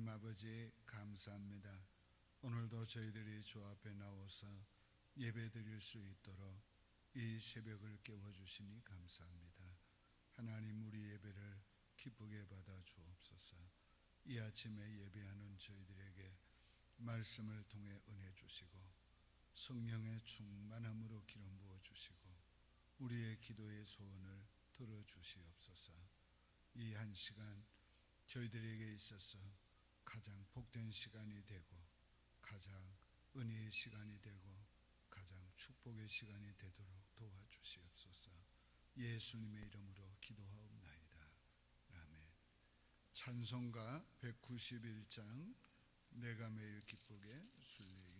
아버지 감사합니다. 오늘도 저희들이 주 앞에 나와서 예배드릴 수 있도록 이 새벽을 깨워주시니 감사합니다. 하나님 우리 예배를 기쁘게 받아 주옵소서. 이 아침에 예배하는 저희들에게 말씀을 통해 은혜 주시고 성령의 충만함으로 기름 부어 주시고 우리의 기도의 소원을 들어 주시옵소서. 이 한 시간 저희들에게 있어서 가장 복된 시간이 되고 가장 은혜의 시간이 되고 가장 축복의 시간이 되도록 도와주시옵소서. 예수님의 이름으로 기도하옵나이다. 아멘. 찬송가 191장 내가 매일 기쁘게 순례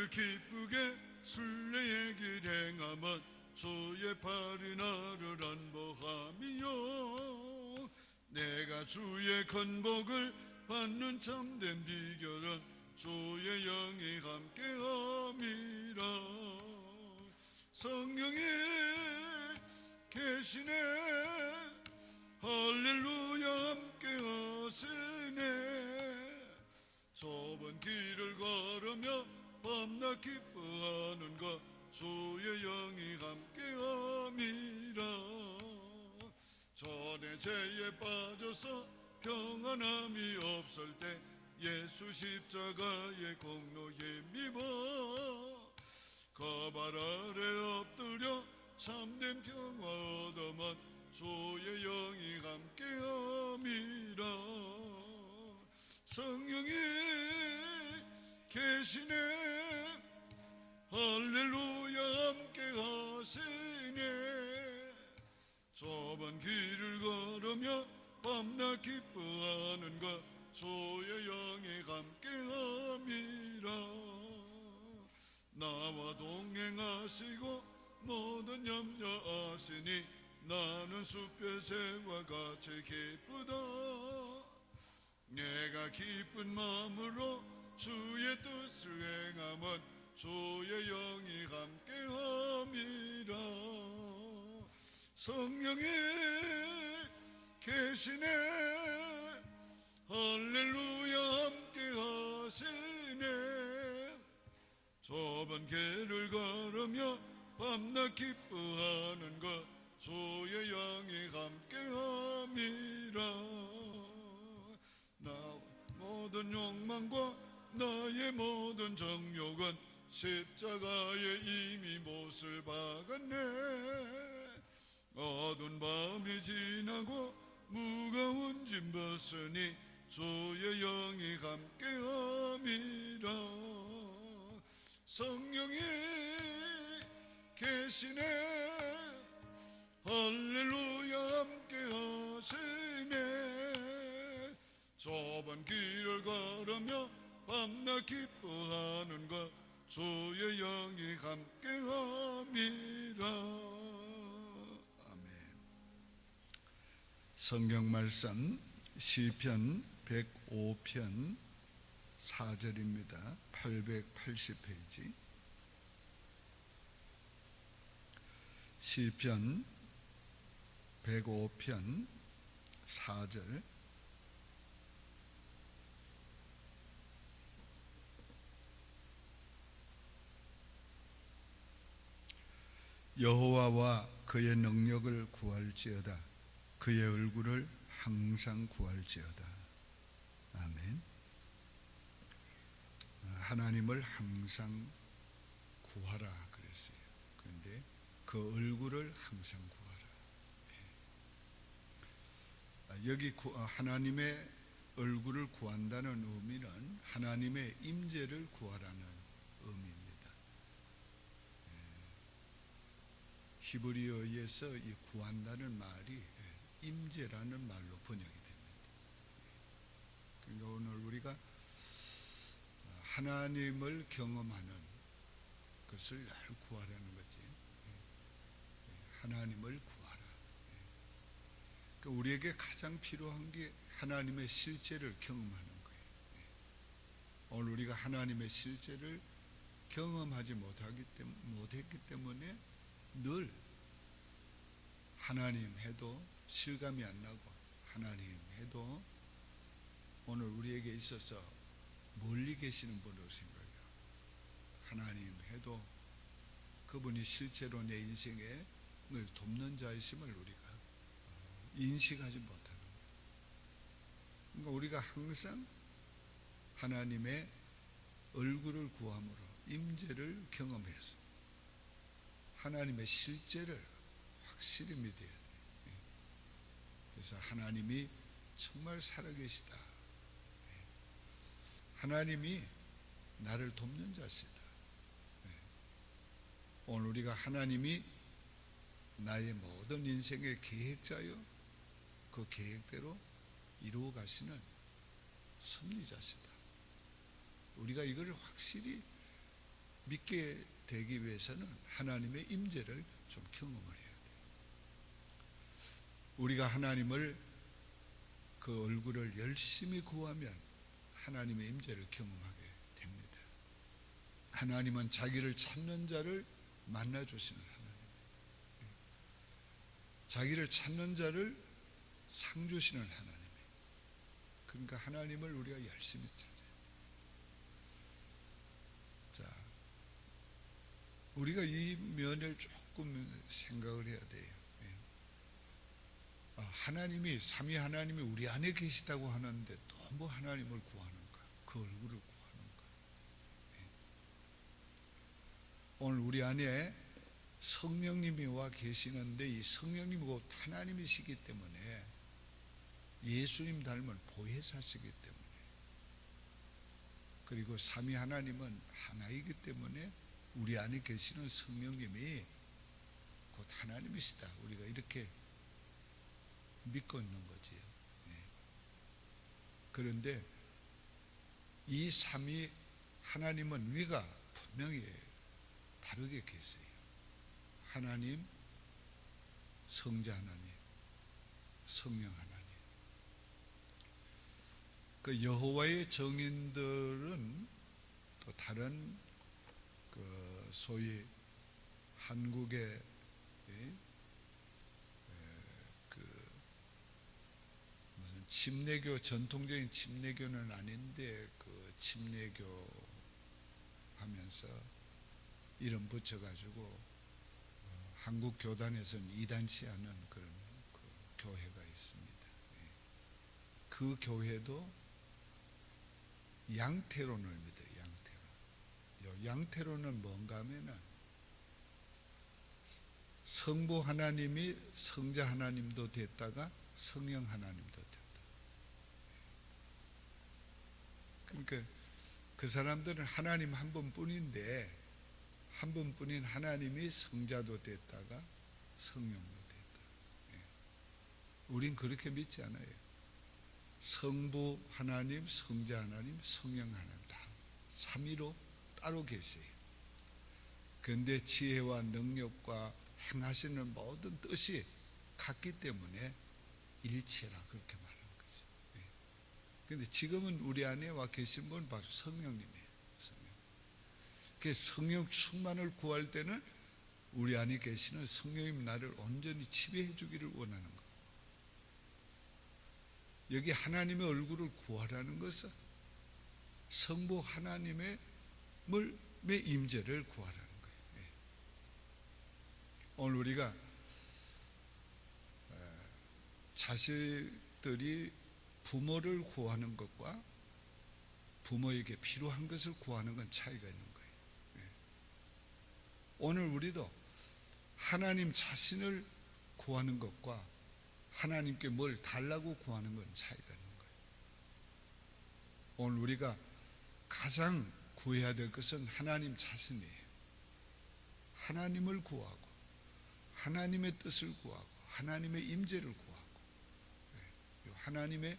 매일 기쁘게 순례의 길 행함은 주의 팔이 나를 안보함이요. 내가 주의 건복을 받는 참된 비결은 주의 영이 함께함이라. 성령이 계시네. 할렐루야 함께하시네. 좁은 길을 걸으며 밤낮 기뻐하는 것 주의 영이 함께함이라. 전에 죄에 빠져서 평안함이 없을 때 예수 십자가의 공로에 미워. 거발 아래 엎드려 참된 평화 얻어만 주의 영이 함께함이라. 성령이 계시네. 할렐루야 함께 하시네. 좁은 길을 걸으며 밤낮 기뻐하는 것 주의 영이 함께함이라. 나와 동행하시고 모든 염려하시니 나는 숲의 새와 같이 기쁘다. 내가 기쁜 마음으로 주의 뜻을 행함은 주의 영이 함께함이라. 성령이 계시네. 할렐루야 함께하시네. 좁은 길을 걸으며 밤낮 기뻐하는 것 주의 영이 함께함이라. 나 모든 욕망과 나의 모든 정욕은 십자가에 이미 못을 박았네. 어두운 밤이 지나고 무거운 짐 벗으니 주의 영이 함께함이라. 성령이 계시네. 할렐루야 함께하시네. 좁은 길을 걸으며 밤낮 기뻐하는 것 주의 영이 함께함이라. 아멘. 성경 말씀 시편 105편 4절입니다. 880페이지. 시편 105편 4절 여호와와 그의 능력을 구할지어다. 그의 얼굴을 항상 구할지어다. 아멘. 하나님을 항상 구하라 그랬어요. 그런데 그 얼굴을 항상 구하라. 예. 여기 구- 어, 하나님의 얼굴을 구한다는 의미는 하나님의 임재를 구하라는 의미입니다 히브리어에서 이 구한다는 말이 예, 임재라는 말로 번역이 됩니다. 그러니까 오늘 우리가 하나님을 경험하는 것을 날 구하라는 거지. 예, 하나님을 구하라. 예. 그러니까 우리에게 가장 필요한 게 하나님의 실제를 경험하는 거예요. 예. 오늘 우리가 하나님의 실제를 경험하지 못하기 때문에 못했기 때문에 늘 하나님 해도 실감이 안 나고 하나님 해도 오늘 우리에게 있어서 멀리 계시는 분으로 생각해요. 하나님 해도 그분이 실제로 내 인생을 돕는 자이심을 우리가 인식하지 못하는 거예요. 그러니까 우리가 항상 하나님의 얼굴을 구함으로 임재를 경험해서 하나님의 실제를 확실히 믿어야 돼요. 예. 그래서 하나님이 정말 살아계시다. 예. 하나님이 나를 돕는 자시다. 예. 오늘 우리가 하나님이 나의 모든 인생의 계획자요, 그 계획대로 이루어 가시는 섭리자시다. 우리가 이걸 확실히 믿게 되기 위해서는 하나님의 임재를 좀 경험을 돼요. 우리가 하나님을 그 얼굴을 열심히 구하면 하나님의 임재를 경험하게 됩니다. 하나님은 자기를 찾는 자를 만나 주시는 하나님. 자기를 찾는 자를 상 주시는 하나님. 그러니까 하나님을 우리가 열심히 찾아야 돼요. 자, 우리가 이 면을 조금 생각을 해야 돼요. 예. 아, 하나님이 삼위 하나님이 우리 안에 계시다고 하는데 또뭐 하나님을 구하는가? 그 얼굴을 구하는가? 예. 오늘 우리 안에 성령님이 와 계시는데 이 성령님이 곧 하나님이시기 때문에 예수님 닮은 보혜사시기 때문에 그리고 삼위 하나님은 하나이기 때문에 우리 안에 계시는 성령님이 곧 하나님이시다. 우리가 이렇게 믿고 있는 거지요. 예. 그런데 이 삼위 하나님은 위가 분명히 다르게 계세요. 하나님, 성자 하나님, 성령 하나님. 그 여호와의 정인들은 또 다른 그 소위 한국의 예, 그 무슨 침례교 전통적인 침례교는 아닌데 그 침례교 하면서 이름 붙여가지고 어, 한국 교단에서는 이단시하는 그런 그 교회가 있습니다. 예. 그 교회도 양태론을 믿어요. 양태론. 요 양태론은 뭔가 하면은 성부 하나님이 성자 하나님도 됐다가 성령 하나님도 됐다. 그러니까 그 사람들은 하나님 한 분뿐인데 한 분뿐인 하나님이 성자도 됐다가 성령도 됐다. 예. 우린 그렇게 믿지 않아요. 성부 하나님, 성자 하나님, 성령 하나님 다 삼위로 따로 계세요. 그런데 지혜와 능력과 행하시는 모든 뜻이 같기 때문에 일체라 그렇게 거죠. 그런데 지금은 우리 안에 와 계신 분 바로 성령님이에요. 성령. 그 성령 충만을 구할 때는 우리 안에 계시는 성령님 나를 온전히 지배해 주기를 원하는 거. 여기 하나님의 얼굴을 구하라는 것은 성부 하나님의 물의 임재를 구하라는 거예요. 예. 오늘 우리가 어, 자식들이 부모를 구하는 것과 부모에게 필요한 것을 구하는 건 차이가 있는 거예요. 예. 오늘 우리도 하나님 자신을 구하는 것과 하나님께 뭘 달라고 구하는 건 차이가 있는 거예요. 오늘 우리가 가장 구해야 될 것은 하나님 자신이에요. 하나님을 구하고 하나님의 뜻을 구하고 하나님의 임재를 구하고 예, 하나님의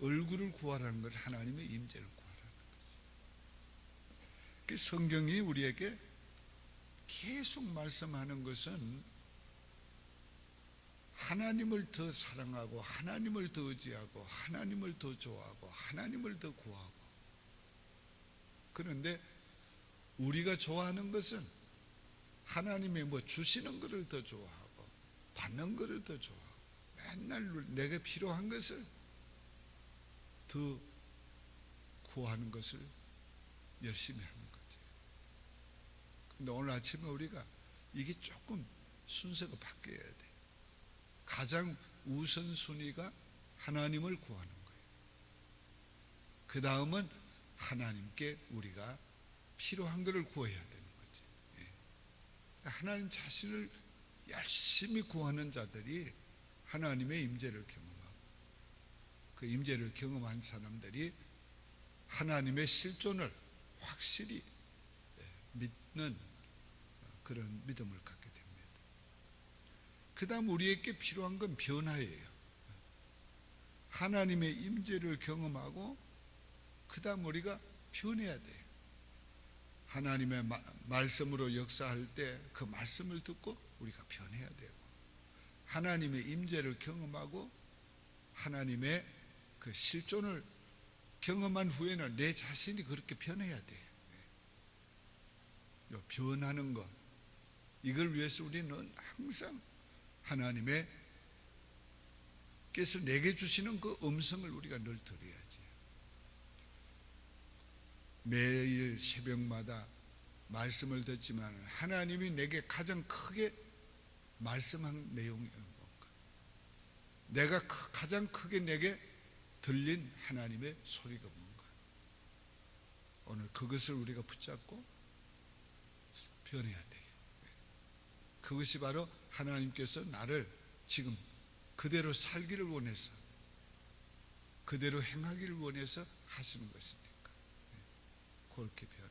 얼굴을 구하라는 걸 하나님의 임재를 구하라는 거죠. 그 성경이 우리에게 계속 말씀하는 것은 하나님을 더 사랑하고 하나님을 더 의지하고 하나님을 더 좋아하고 하나님을 더 구하고 그런데 우리가 좋아하는 것은 하나님의 뭐 주시는 것을 더 좋아하고 받는 것을 더 좋아하고 맨날 내게 필요한 것을 더 구하는 것을 열심히 하는 거지. 근데 오늘 아침에 우리가 이게 조금 순서가 바뀌어야 돼. 가장 우선순위가 하나님을 구하는 거예요. 그 다음은 하나님께 우리가 필요한 것을 구해야 되는 거지. 예. 하나님 자신을 열심히 구하는 자들이 하나님의 임재를 경험하고 그 임재를 경험한 사람들이 하나님의 실존을 확실히 예, 믿는 그런 믿음을 갖게 됩니다. 그 다음 우리에게 필요한 건 변화예요. 하나님의 임재를 경험하고 그 다음 우리가 변해야 돼요. 하나님의 마, 말씀으로 역사할 때 그 말씀을 듣고 우리가 변해야 되고 하나님의 임재를 경험하고 하나님의 그 실존을 경험한 후에는 내 자신이 그렇게 변해야 돼. 요 변하는 것 이걸 위해서 우리는 항상 하나님의 께서 내게 주시는 그 음성을 우리가 늘 들어야지. 매일 새벽마다 말씀을 듣지만 하나님이 내게 가장 크게 말씀한 내용이 뭔가? 내가 크- 가장 크게 내게 들린 하나님의 소리가 뭔가? 오늘 그것을 우리가 붙잡고 변해야 돼. 그것이 바로 하나님께서 나를 지금 그대로 살기를 원해서 그대로 행하기를 원해서 하시는 것이니까 네. 그렇게 변해.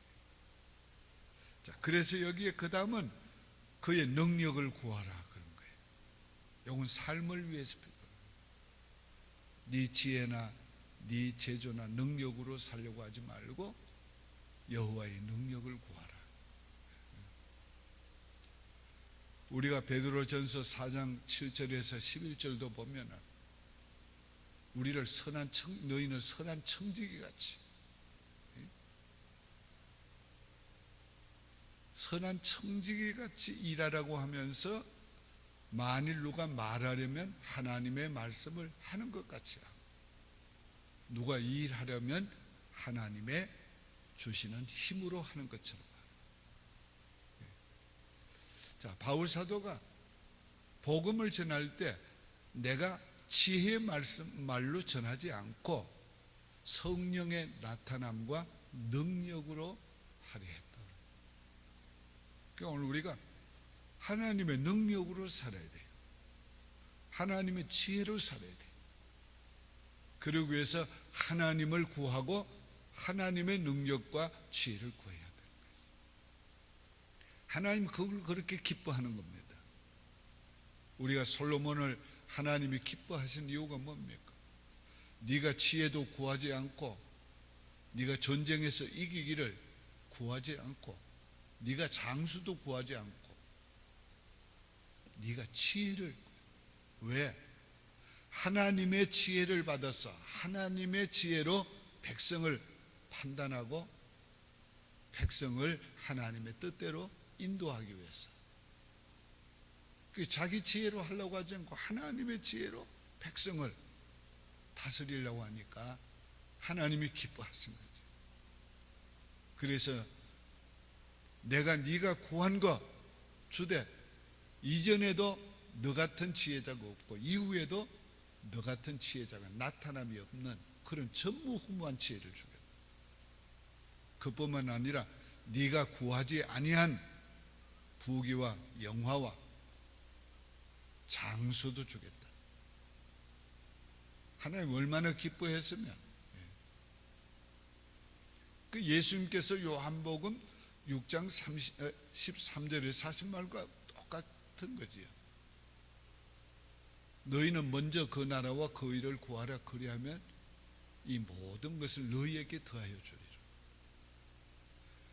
자, 그래서 여기에 그 다음은 그의 능력을 구하라 그런 거예요. 이건 삶을 위해서. 네 지혜나 네 제조나 능력으로 살려고 하지 말고 여호와의 능력을 구하라. 우리가 베드로전서 4장 7절에서 11절도 보면 우리를 선한 청 너희는 선한 청지기 같이 선한 청지기 같이 일하라고 하면서 만일 누가 말하려면 하나님의 말씀을 하는 것 같이 하고 누가 일하려면 하나님의 주시는 힘으로 하는 것처럼 자, 바울 사도가 복음을 전할 때 내가 지혜의 말씀 말로 전하지 않고 성령의 나타남과 능력으로 하려 했다. 그러니까 오늘 우리가 하나님의 능력으로 살아야 돼요. 하나님의 지혜로 살아야 돼요. 그러기 위해서 하나님을 구하고 하나님의 능력과 지혜를 구해야 돼요. 하나님 그걸 그렇게 기뻐하는 겁니다. 우리가 솔로몬을 하나님이 기뻐하신 이유가 뭡니까? 네가 지혜도 구하지 않고 네가 전쟁에서 이기기를 구하지 않고 네가 장수도 구하지 않고 네가 지혜를 왜 하나님의 지혜를 받아서 하나님의 지혜로 백성을 판단하고 백성을 하나님의 뜻대로 인도하기 위해서 그 자기 지혜로 하려고 하지 않고 하나님의 지혜로 백성을 다스리려고 하니까 하나님이 기뻐하신 거죠. 그래서 내가 네가 구한 거 주되 이전에도 너 같은 지혜자가 없고 이후에도 너 같은 지혜자가 나타남이 없는 그런 전무후무한 지혜를 주겠다. 그뿐만 아니라 네가 구하지 아니한 부귀와 영화와 장수도 주겠다. 하나님 얼마나 기뻐했으면 예. 그 예수님께서 요한복음 6장 30, 13절에 하신 말과 똑 같은 거지요. 너희는 먼저 그 나라와 그 일을 구하라 그리하면 이 모든 것을 너희에게 더하여 주리라.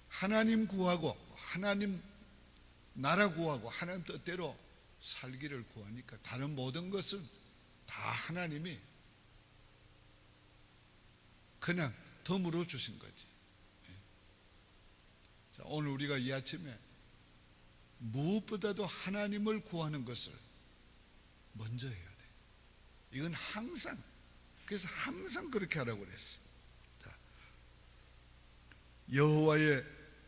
하나님 구하고 하나님 나라 구하고 하나님 뜻대로 살기를 구하니까 다른 모든 것은 다 하나님이 그냥 덤으로 주신 거지. 자, 오늘 우리가 이 아침에 무엇보다도 하나님을 구하는 것을 먼저 해야 돼. 이건 항상 그래서 항상 그렇게 하라고 그랬어. 자, 여호와의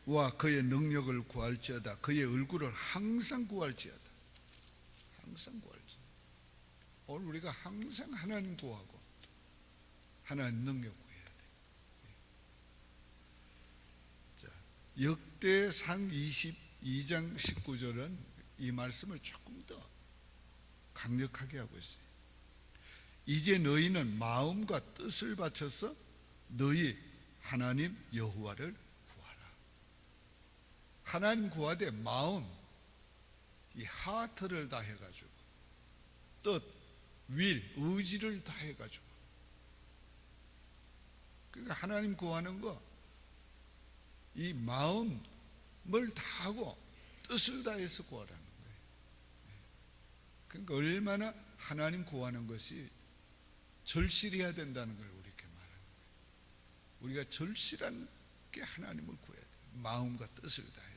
와 그의 능력을 구할지어다. 그의 얼굴을 항상 구할지어다. 항상 구할지. 오늘 우리가 항상 하나님 구하고 하나님 능력 구해야 돼. 자, 역대상 22장 19절은 이 말씀을 조금 더 강력하게 하고 있어요. 이제 너희는 마음과 뜻을 바쳐서 너희 하나님 여호와를 구하라. 하나님 구하되 마음, 이 하트를 다 해가지고 뜻, 윌, 의지를 다 해가지고 그러니까 하나님 구하는 거 이 마음 을 다하고 뜻을 다해서 구하라는 거예요. 그러니까 얼마나 하나님 구하는 것이 절실해야 된다는 걸 우리에게 말하는 거예요. 우리가 절실한 게 하나님을 구해야 돼. 마음과 뜻을 다해서.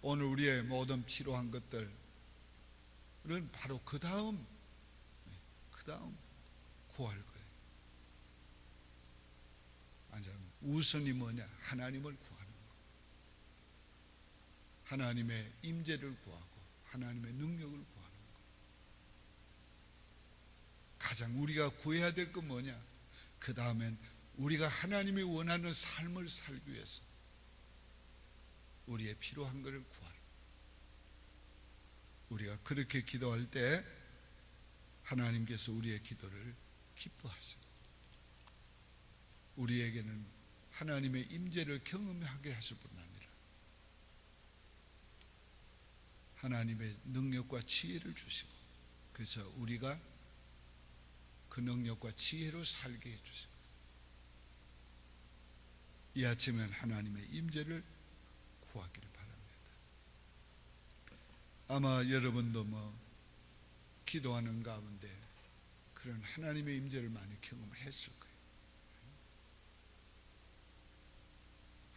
오늘 우리의 모든 필요한 것들은 바로 그 다음, 그 다음 구할 거예요. 아니면 우선이 뭐냐? 하나님을 구하는 거. 하나님의 임재를 구하고 하나님의 능력을 구하는 거. 가장 우리가 구해야 될 건 뭐냐? 그 다음엔 우리가 하나님이 원하는 삶을 살기 위해서 우리의 필요한 것을 구하는 거. 우리가 그렇게 기도할 때 하나님께서 우리의 기도를 기뻐하시고 우리에게는 하나님의 임재를 경험하게 하실 뿐 아니라 하나님의 능력과 지혜를 주시고 그래서 우리가 그 능력과 지혜로 살게 해주시고 이 아침엔 하나님의 임재를 구하기를 바랍니다. 아마 여러분도 뭐 기도하는 가운데 그런 하나님의 임재를 많이 경험했을 거예요.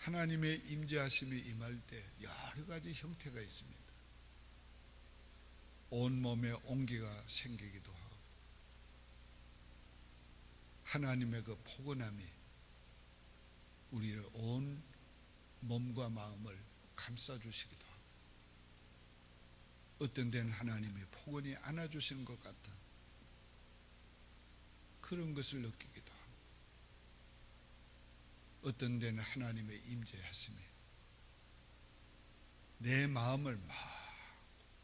하나님의 임재하심이 임할 때 여러 가지 형태가 있습니다. 온 몸에 온기가 생기기도 하고 하나님의 그 포근함이 우리를 온 몸과 마음을 감싸 주시기도 하고 어떤 데는 하나님의 포근히 안아 주시는 것 같은 그런 것을 하고 어떤 데는 하나님의 임재하심이 내 마음을 막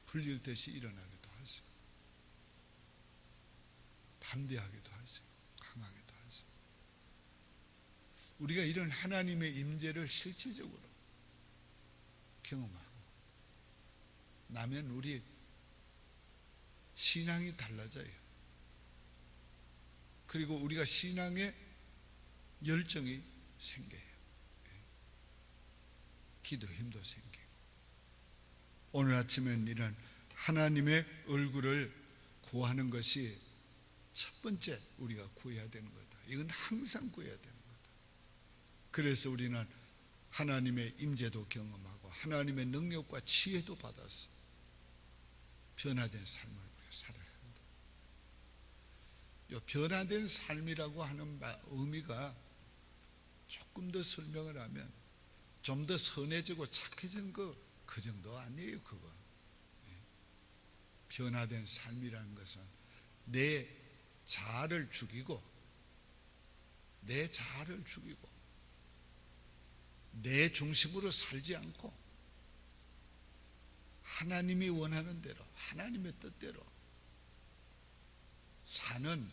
불릴 듯이 일어나기도 하시고 담대하기도 하시고 강하기도 하시고 우리가 이런 하나님의 임재를 실질적으로 경험하고 나면 우리 신앙이 달라져요. 그리고 우리가 신앙의 열정이 생겨요. 기도 힘도 생기고. 오늘 아침엔 이런 하나님의 얼굴을 구하는 것이 첫 번째 우리가 구해야 되는 거다. 이건 항상 구해야 되는 거다. 그래서 우리는 하나님의 임재도 경험하고 하나님의 능력과 지혜도 받아서 변화된 삶을 살아야 한다. 이 변화된 삶이라고 하는 의미가 조금 더 설명을 하면 좀 더 선해지고 착해지는 거그 정도 아니에요 그거. 변화된 삶이라는 것은 내 자아를 죽이고 내 자아를 죽이고 내 중심으로 살지 않고 하나님이 원하는 대로 하나님의 뜻대로 사는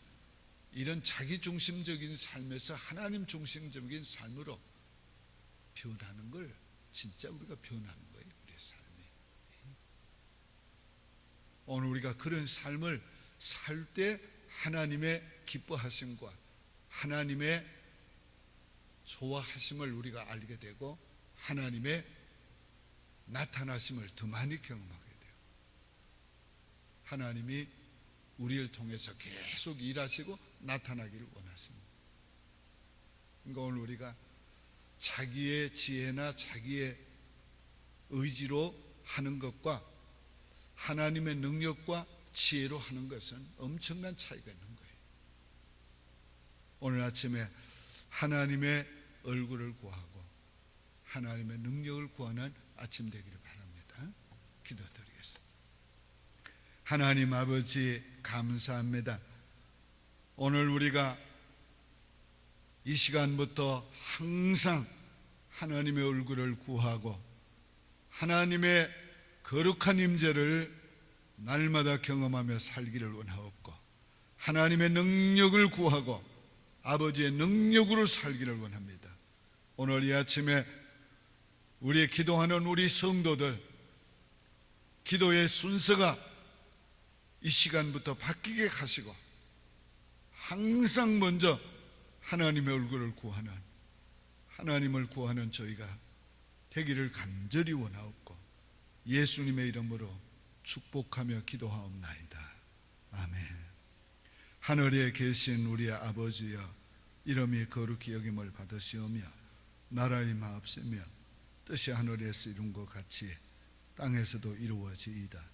이런 자기 중심적인 삶에서 하나님 중심적인 삶으로 변하는 걸 진짜 우리가 변하는 거예요. 우리의 삶이. 오늘 우리가 그런 삶을 살 때 하나님의 기뻐하심과 하나님의 좋아하심을 우리가 알게 되고 하나님의 나타나심을 더 많이 경험하게 돼요. 하나님이 우리를 통해서 계속 일하시고 나타나기를 원하십니다. 그러니까 오늘 우리가 자기의 지혜나 자기의 의지로 하는 것과 하나님의 능력과 지혜로 하는 것은 엄청난 차이가 있는 거예요. 오늘 아침에 하나님의 얼굴을 구하고 하나님의 능력을 구하는 아침 되기를 바랍니다. 기도드리겠습니다. 하나님 아버지 감사합니다. 오늘 우리가 이 시간부터 항상 하나님의 얼굴을 구하고 하나님의 거룩한 임재를 날마다 경험하며 살기를 원하옵고 하나님의 능력을 구하고 아버지의 능력으로 살기를 원합니다. 오늘 이 아침에 우리 기도하는 우리 성도들 기도의 순서가 이 시간부터 바뀌게 하시고 항상 먼저 하나님의 얼굴을 구하는 하나님을 구하는 저희가 되기를 간절히 원하옵고 예수님의 이름으로 축복하며 기도하옵나이다. 아멘. 하늘에 계신 우리 아버지여 이름이 거룩히 여김을 받으시오며 나라의 마옵시며 뜻이 하늘에서 이룬 것 같이 땅에서도 이루어지이다.